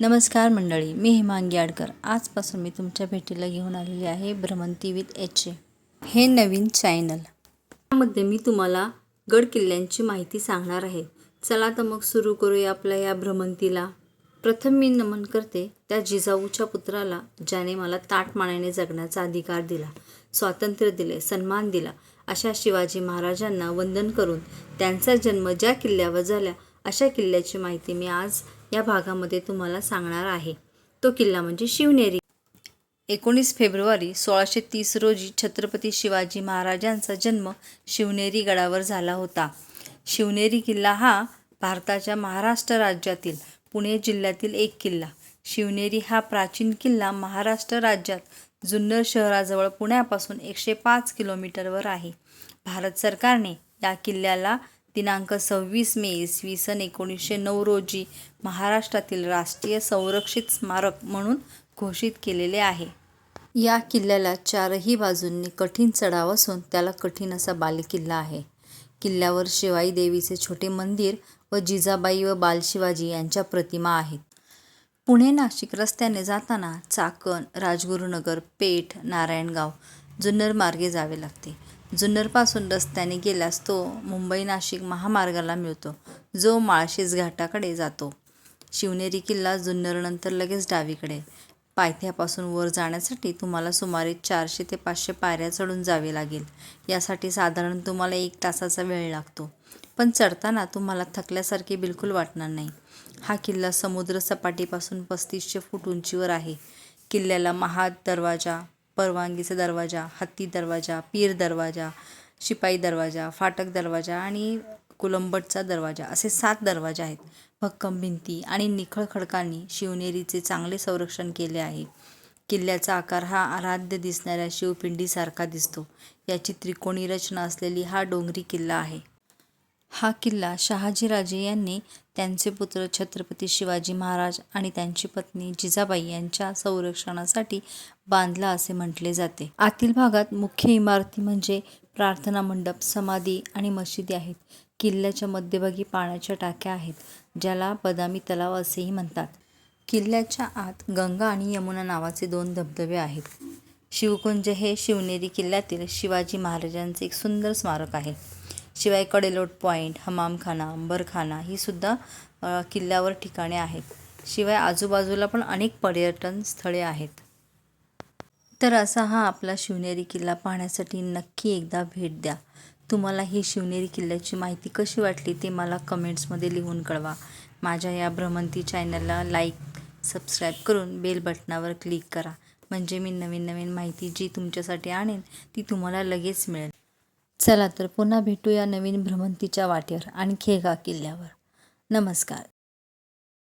नमस्कार मंडळी मी हेमांगी आडकर आजपासून मी तुमच्या भेटीला घेऊन आलेली आहे भ्रमंती विथ एच ए. हे नवीन चॅनल. यामध्ये मी तुम्हाला गड किल्ल्यांची माहिती सांगणार आहे. चला तर मग सुरू करूया आपल्या या भ्रमंतीला प्रथम मी नमन करते त्या जिजाऊच्या पुत्राला ज्याने मला ताटमानेने जगण्याचा अधिकार दिला स्वातंत्र्य दिले सन्मान दिला. अशा शिवाजी महाराजांना वंदन करून त्यांचा जन्म ज्या किल्ल्यावर झाल्या अशा किल्ल्याची माहिती मी आज या भागामध्ये तुम्हाला सांगणार आहे. तो किल्ला म्हणजे शिवनेरी. एकोणीस फेब्रुवारी सोळाशे तीस रोजी छत्रपती शिवाजी महाराजांचा जन्म शिवनेरी गडावर झाला होता. शिवनेरी किल्ला हा भारताच्या महाराष्ट्र राज्यातील पुणे जिल्ह्यातील एक किल्ला. शिवनेरी हा प्राचीन किल्ला महाराष्ट्र राज्यात जुन्नर शहराजवळ पुण्यापासून एकशे पाच किलोमीटरवर आहे. भारत सरकारने या किल्ल्याला दिनांक सव्वीस मे इसवी सन एकोणीसशे नऊ रोजी महाराष्ट्रातील राष्ट्रीय संरक्षित स्मारक म्हणून घोषित केलेले आहे. या किल्ल्याला चारही बाजूंनी कठीण चढाव असून त्याला कठीण असा बालेकिल्ला आहे. किल्ल्यावर शिवाई देवीचे छोटे मंदिर व जिजाबाई व बालशिवाजी यांच्या प्रतिमा आहेत. पुणे नाशिक रस्त्याने जाताना चाकण राजगुरुनगर पेठ नारायणगाव जुन्नर मार्गे जावे लागते. जुन्नरपासून रस्त्याने गेल्यास तो मुंबई नाशिक महामार्गाला मिळतो जो माळशेज घाटाकडे जातो. शिवनेरी किल्ला जुन्नरनंतर लगेच डावीकडे. पायथ्यापासून वर जाण्यासाठी तुम्हाला सुमारे चारशे ते पाचशे पायऱ्या चढून जावे लागेल. यासाठी साधारण तुम्हाला एक तासाचा वेळ लागतो. पण चढताना तुम्हाला थकल्यासारखे बिलकुल वाटणार नाही. हा किल्ला समुद्र सपाटीपासून पस्तीसशे फूट उंचीवर आहे. किल्ल्याला महाद दरवाजा परवानगीचा दरवाजा हत्ती दरवाजा पीर दरवाजा शिपाई दरवाजा फाटक दरवाजा आणि कुलंबटचा दरवाजा असे सात दरवाजे आहेत. भक्कम भिंती आणि निखळ खडकांनी शिवनेरीचे चांगले संरक्षण केले आहे. किल्ल्याचा आकार हा आराध्य दिसणाऱ्या शिवपिंडीसारखा दिसतो. याची त्रिकोणी रचना असलेली हा डोंगरी किल्ला आहे. हा किल्ला शहाजीराजे यांनी त्यांचे पुत्र छत्रपती शिवाजी महाराज आणि त्यांची पत्नी जिजाबाई यांच्या संरक्षणासाठी बांधला असे म्हटले जाते. आतील भागात मुख्य इमारती म्हणजे प्रार्थना मंडप समाधी आणि मशिदी आहेत. किल्ल्याच्या मध्यभागी पाण्याच्या टाक्या आहेत ज्याला बदामी तलाव असेही म्हणतात. किल्ल्याच्या आत गंगा आणि यमुना नावाचे दोन धबधबे आहेत. शिवकुंज हे शिवनेरी किल्ल्यातील शिवाजी महाराजांचे एक सुंदर स्मारक आहे. शिवाय कडेलोट पॉईंट हमामखाना अंबरखाना ही सुद्धा किल्ल्यावर ठिकाणे आहेत. शिवाय आजूबाजूला पण अनेक पर्यटन स्थळे आहेत. तर असा हा आपला शिवनेरी किल्ला पाहण्यासाठी नक्की एकदा भेट द्या. तुम्हाला ही शिवनेरी किल्ल्याची माहिती कशी वाटली ते मला कमेंट्समध्ये लिहून कळवा. माझ्या या भ्रमंती चॅनलला लाईक सबस्क्राईब करून बेल बटनावर क्लिक करा. म्हणजे मी नवीन नवीन माहिती जी तुमच्यासाठी आणेन ती तुम्हाला लगेच मिळेल. चला तर पुन्हा भेटूया नवीन भ्रमंतीच्या वाटेवर आणखी एका किल्ल्यावर. नमस्कार.